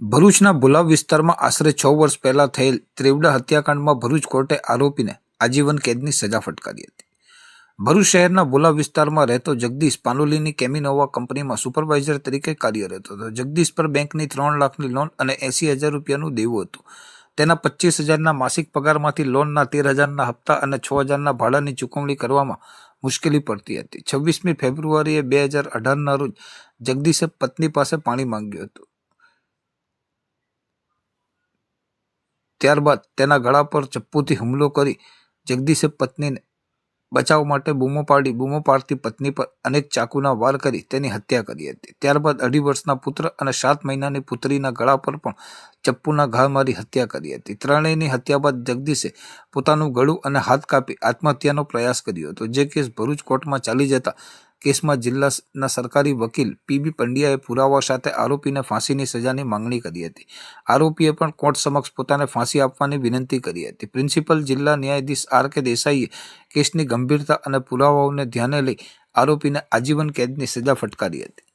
ભરૂચના ભુલાવ વિસ્તારમાં આશરે છ વર્ષ પહેલા થયેલ ત્રેવડા હત્યાકાંડમાં ભરૂચ કોર્ટે આરોપીને આજીવન કેદની સજા ફટકારી હતી. ભરૂચ શહેરના ભુલાવ વિસ્તારમાં રહેતો જગદીશ પાનોલીની કેમિનોવા કંપનીમાં સુપરવાઇઝર તરીકે કાર્યરત હતો. જગદીશ પર બેંકની ત્રણ લાખની લોન અને એંસી હજાર રૂપિયાનું દેવું હતું. તેના પચીસ હજારના માસિક પગારમાંથી લોનના તેર હજારના હપ્તા અને છ હજારના ભાડાની ચૂકવણી કરવામાં મુશ્કેલી પડતી હતી. છવ્વીસમી ફેબ્રુઆરીએ બે હજાર અઢારના રોજ જગદીશે પત્ની પાસે પાણી માંગ્યું હતું. ત્યારબાદ તેના ગળા પર ચપ્પુથી હુમલો કરી જગદીશે પત્નીને બચાવ માટે બૂમો પાડી. બૂમો પાડતી પત્ની પર અનેક ચાકુના વાર કરી તેની હત્યા કરી હતી. ત્યારબાદ અઢી વર્ષના પુત્ર અને સાત મહિનાની પુત્રીના ગળા પર પણ ચપ્પુના ઘા મારી હત્યા કરી હતી. ત્રણેયની હત્યા બાદ જગદીશે પોતાનું ગળું અને હાથ કાપી આત્મહત્યાનો પ્રયાસ કર્યો હતો. જે કેસ ભરૂચ કોર્ટમાં ચાલી જતા કેસમાં જિલ્લાના સરકારી વકીલ પીબી પંડ્યાએ પુરાવા સાથે આરોપીને ફાંસીની સજાની માંગણી કરી હતી. આરોપીએ પણ કોર્ટ સમક્ષ પોતાને ફાંસી આપવાની વિનંતી કરી હતી. પ્રિન્સિપલ જિલ્લા ન્યાયાધીશ આર કે દેસાઈએ કેસની ગંભીરતા અને પુરાવાઓને ધ્યાને લઈ આરોપીને આજીવન કેદની સજા ફટકારી હતી.